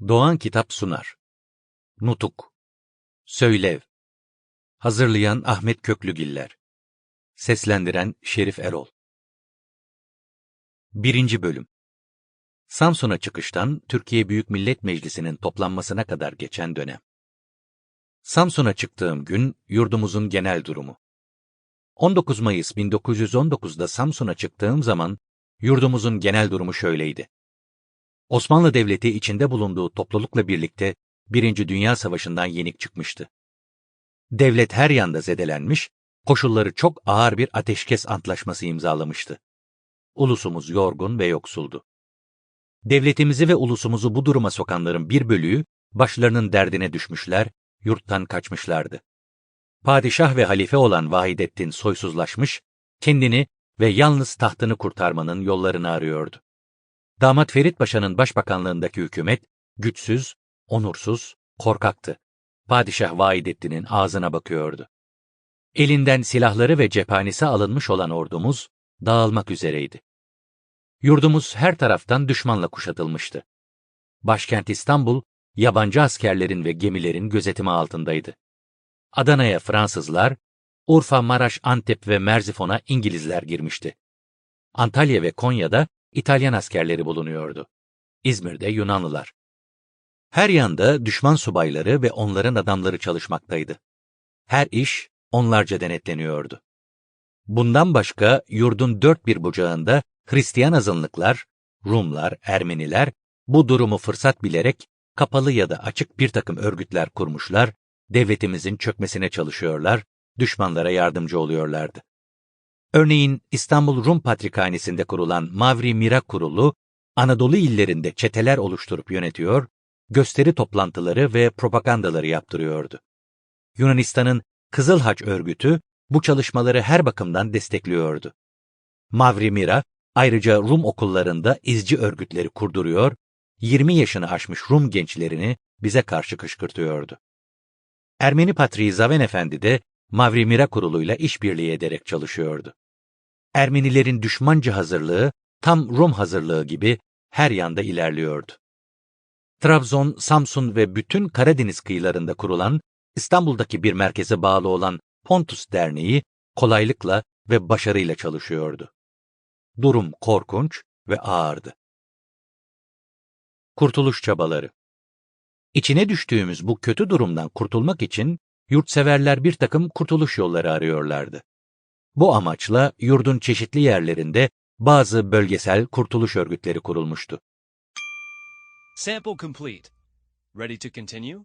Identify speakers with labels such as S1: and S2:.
S1: Doğan Kitap sunar. Nutuk Söylev Hazırlayan Ahmet Köklügiller Seslendiren Şerif Erol 1. Bölüm Samsun'a çıkıştan Türkiye Büyük Millet Meclisi'nin toplanmasına kadar geçen dönem. Samsun'a çıktığım gün yurdumuzun genel durumu. 19 Mayıs 1919'da Samsun'a çıktığım zaman yurdumuzun genel durumu şöyleydi. Osmanlı Devleti içinde bulunduğu toplulukla birlikte Birinci Dünya Savaşı'ndan yenik çıkmıştı. Devlet her yanda zedelenmiş, koşulları çok ağır bir ateşkes antlaşması imzalamıştı. Ulusumuz yorgun ve yoksuldu. Devletimizi ve ulusumuzu bu duruma sokanların bir bölüğü başlarının derdine düşmüşler, yurttan kaçmışlardı. Padişah ve halife olan Vahidettin soysuzlaşmış, kendini ve yalnız tahtını kurtarmanın yollarını arıyordu. Damat Ferit Paşa'nın başbakanlığındaki hükümet, güçsüz, onursuz, korkaktı. Padişah Vahidettin'in ağzına bakıyordu. Elinden silahları ve cephanesi alınmış olan ordumuz, dağılmak üzereydi. Yurdumuz her taraftan düşmanla kuşatılmıştı. Başkent İstanbul, yabancı askerlerin ve gemilerin gözetimi altındaydı. Adana'ya Fransızlar, Urfa, Maraş, Antep ve Merzifon'a İngilizler girmişti. Antalya ve Konya'da İtalyan askerleri bulunuyordu. İzmir'de Yunanlılar. Her yanda düşman subayları ve onların adamları çalışmaktaydı. Her iş onlarca denetleniyordu. Bundan başka yurdun dört bir bucağında Hristiyan azınlıklar, Rumlar, Ermeniler bu durumu fırsat bilerek kapalı ya da açık bir takım örgütler kurmuşlar, devletimizin çökmesine çalışıyorlar, düşmanlara yardımcı oluyorlardı. Örneğin İstanbul Rum Patrikhanesi'nde kurulan Mavri Mira Kurulu, Anadolu illerinde çeteler oluşturup yönetiyor, gösteri toplantıları ve propagandaları yaptırıyordu. Yunanistan'ın Kızıl Haç örgütü bu çalışmaları her bakımdan destekliyordu. Mavri Mira ayrıca Rum okullarında izci örgütleri kurduruyor, 20 yaşını aşmış Rum gençlerini bize karşı kışkırtıyordu. Ermeni Patriği Zaven Efendi de Mavri Mira kuruluyla işbirliği ederek çalışıyordu. Ermenilerin düşmanca hazırlığı tam Rum hazırlığı gibi her yanda ilerliyordu. Trabzon, Samsun ve bütün Karadeniz kıyılarında kurulan, İstanbul'daki bir merkeze bağlı olan Pontus Derneği kolaylıkla ve başarıyla çalışıyordu. Durum korkunç ve ağırdı. Kurtuluş çabaları İçine düştüğümüz bu kötü durumdan kurtulmak için yurtseverler bir takım kurtuluş yolları arıyorlardı. Bu amaçla yurdun çeşitli yerlerinde bazı bölgesel kurtuluş örgütleri kurulmuştu.
S2: Sample complete. Ready to continue?